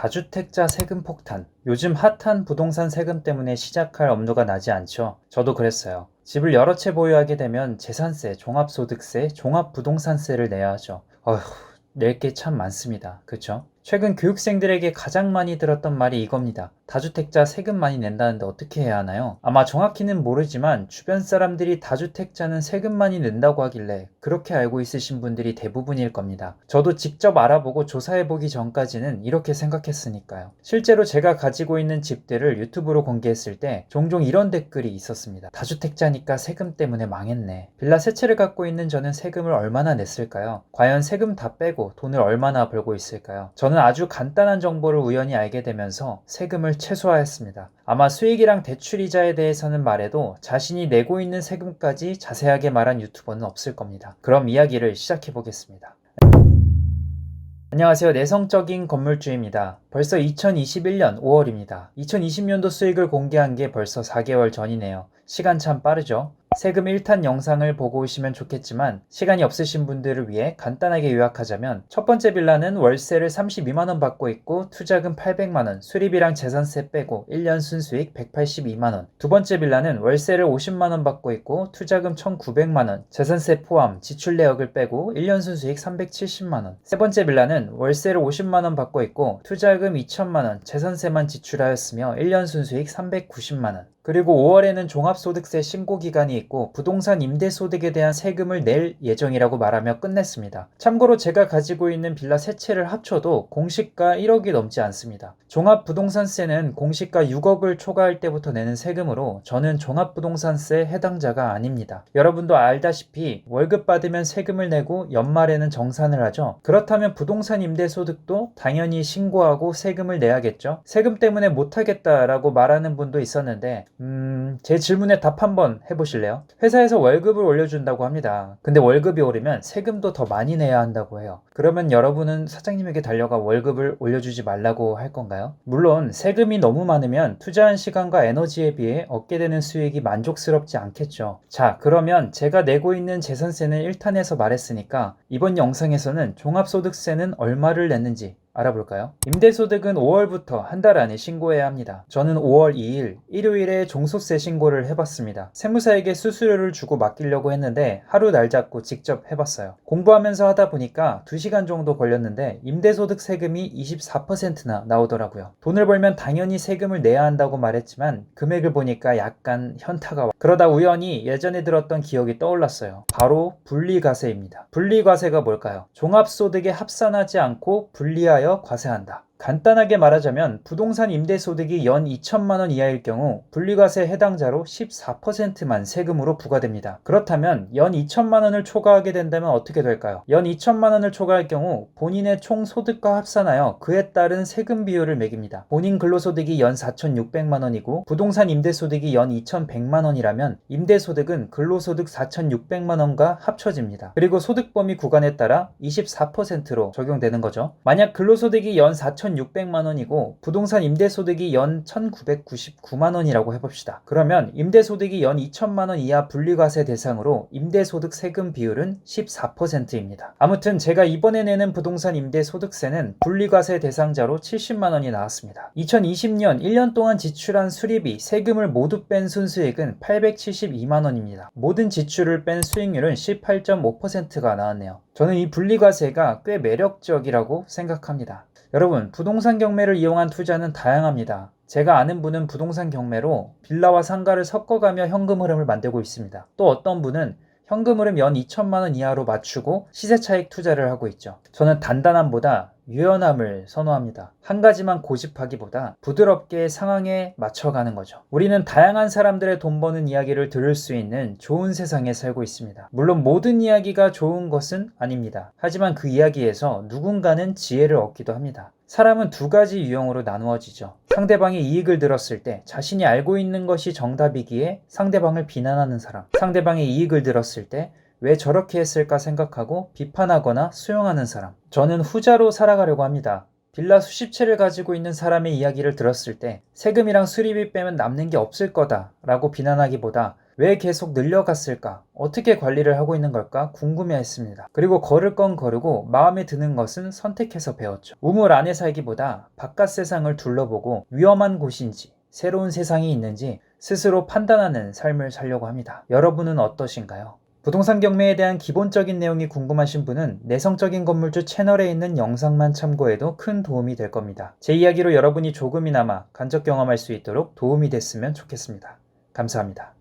다주택자 세금 폭탄. 요즘 핫한 부동산 세금 때문에 시작할 엄두가 나지 않죠. 저도 그랬어요. 집을 여러 채 보유하게 되면 재산세, 종합소득세, 종합부동산세를 내야 하죠. 어휴, 낼 게 참 많습니다. 그쵸? 최근 교육생들에게 가장 많이 들었던 말이 이겁니다. 다주택자 세금 많이 낸다는데 어떻게 해야 하나요? 아마 정확히는 모르지만 주변 사람들이 다주택자는 세금 많이 낸다고 하길래 그렇게 알고 있으신 분들이 대부분일 겁니다. 저도 직접 알아보고 조사해보기 전까지는 이렇게 생각했으니까요. 실제로 제가 가지고 있는 집들을 유튜브로 공개했을 때 종종 이런 댓글이 있었습니다. 다주택자니까 세금 때문에 망했네. 빌라 세 채를 갖고 있는 저는 세금을 얼마나 냈을까요? 과연 세금 다 빼고 돈을 얼마나 벌고 있을까요? 저는 아주 간단한 정보를 우연히 알게 되면서 세금을 최소화했습니다. 아마 수익이랑 대출이자에 대해서는 말해도 자신이 내고 있는 세금까지 자세하게 말한 유튜버는 없을 겁니다. 그럼 이야기를 시작해 보겠습니다. 안녕하세요. 내성적인 건물주입니다. 벌써 2021년 5월입니다. 2020년도 수익을 공개한 게 벌써 4개월 전이네요. 시간 참 빠르죠? 세금 1탄 영상을 보고 오시면 좋겠지만 시간이 없으신 분들을 위해 간단하게 요약하자면 첫 번째 빌라는 월세를 32만원 받고 있고 투자금 800만원, 수리비랑 재산세 빼고 1년 순수익 182만원. 두 번째 빌라는 월세를 50만원 받고 있고 투자금 1900만원, 재산세 포함 지출 내역을 빼고 1년 순수익 370만원. 세 번째 빌라는 월세를 50만원 받고 있고 투자금 2천만원, 재산세만 지출하였으며 1년 순수익 390만원 그리고 5월에는 종합소득세 신고 기간이 있고 부동산 임대소득에 대한 세금을 낼 예정이라고 말하며 끝냈습니다. 참고로 제가 가지고 있는 빌라 세 채를 합쳐도 공시가 1억이 넘지 않습니다. 종합부동산세는 공시가 6억을 초과할 때부터 내는 세금으로 저는 종합부동산세 해당자가 아닙니다. 여러분도 알다시피 월급 받으면 세금을 내고 연말에는 정산을 하죠. 그렇다면 부동산 임대소득도 당연히 신고하고 세금을 내야겠죠. 세금 때문에 못하겠다라고 말하는 분도 있었는데 음, 제 질문에 답 한번 해보실래요? 회사에서 월급을 올려준다고 합니다. 근데 월급이 오르면 세금도 더 많이 내야 한다고 해요. 그러면 여러분은 사장님에게 달려가 월급을 올려주지 말라고 할 건가요? 물론 세금이 너무 많으면 투자한 시간과 에너지에 비해 얻게 되는 수익이 만족스럽지 않겠죠. 자, 그러면 제가 내고 있는 재산세는 1탄에서 말했으니까 이번 영상에서는 종합소득세는 얼마를 냈는지 알아볼까요? 임대소득은 5월부터 한 달 안에 신고해야 합니다. 저는 5월 2일 일요일에 종소세 신고를 해봤습니다. 세무사에게 수수료를 주고 맡기려고 했는데 하루 날 잡고 직접 해봤어요. 공부하면서 하다 보니까 2시간 정도 걸렸는데 임대소득 세금이 24%나 나오더라고요. 돈을 벌면 당연히 세금을 내야 한다고 말했지만 금액을 보니까 약간 현타가 와. 그러다 우연히 예전에 들었던 기억이 떠올랐어요. 바로 분리과세입니다. 분리과세가 뭘까요? 종합소득에 합산하지 않고 분리하 여 과세한다. 간단하게 말하자면 부동산 임대소득이 연 2천만 원 이하일 경우 분리과세 해당자로 14%만 세금으로 부과됩니다. 그렇다면 연 2천만 원을 초과하게 된다면 어떻게 될까요? 연 2천만 원을 초과할 경우 본인의 총 소득과 합산하여 그에 따른 세금 비율을 매깁니다. 본인 근로소득이 연 4,600만 원이고 부동산 임대소득이 연 2,100만 원이라면 임대소득은 근로소득 4,600만 원과 합쳐집니다. 그리고 소득 범위 구간에 따라 24%로 적용되는 거죠. 만약 근로소득이 연4,000 1,600만 원이고 부동산 임대소득이 연 1,999만 원이라고 해봅시다. 그러면 임대소득이 연 2천만 원 이하 분리과세 대상으로 임대소득 세금 비율은 14%입니다. 아무튼 제가 이번에 내는 부동산 임대소득세는 분리과세 대상자로 70만 원이 나왔습니다. 2020년 1년 동안 지출한 수리비, 세금을 모두 뺀 순수익은 872만 원입니다. 모든 지출을 뺀 수익률은 18.5%가 나왔네요. 저는 이 분리과세가 꽤 매력적이라고 생각합니다. 여러분, 부동산 경매를 이용한 투자는 다양합니다. 제가 아는 분은 부동산 경매로 빌라와 상가를 섞어가며 현금 흐름을 만들고 있습니다. 또 어떤 분은 현금 흐름 연 2천만 원 이하로 맞추고 시세 차익 투자를 하고 있죠. 저는 단단함보다 유연함을 선호합니다. 한 가지만 고집하기보다 부드럽게 상황에 맞춰가는 거죠. 우리는 다양한 사람들의 돈 버는 이야기를 들을 수 있는 좋은 세상에 살고 있습니다. 물론 모든 이야기가 좋은 것은 아닙니다. 하지만 그 이야기에서 누군가는 지혜를 얻기도 합니다. 사람은 두 가지 유형으로 나누어지죠. 상대방이 이익을 들었을 때 자신이 알고 있는 것이 정답이기에 상대방을 비난하는 사람. 상대방이 이익을 들었을 때 왜 저렇게 했을까 생각하고 비판하거나 수용하는 사람. 저는 후자로 살아가려고 합니다. 빌라 수십 채를 가지고 있는 사람의 이야기를 들었을 때 세금이랑 수리비 빼면 남는 게 없을 거다 라고 비난하기보다 왜 계속 늘려갔을까? 어떻게 관리를 하고 있는 걸까? 궁금해 했습니다. 그리고 걸을 건 거르고 마음에 드는 것은 선택해서 배웠죠. 우물 안에 살기보다 바깥 세상을 둘러보고 위험한 곳인지 새로운 세상이 있는지 스스로 판단하는 삶을 살려고 합니다. 여러분은 어떠신가요? 부동산 경매에 대한 기본적인 내용이 궁금하신 분은 내성적인 건물주 채널에 있는 영상만 참고해도 큰 도움이 될 겁니다. 제 이야기로 여러분이 조금이나마 간접 경험할 수 있도록 도움이 됐으면 좋겠습니다. 감사합니다.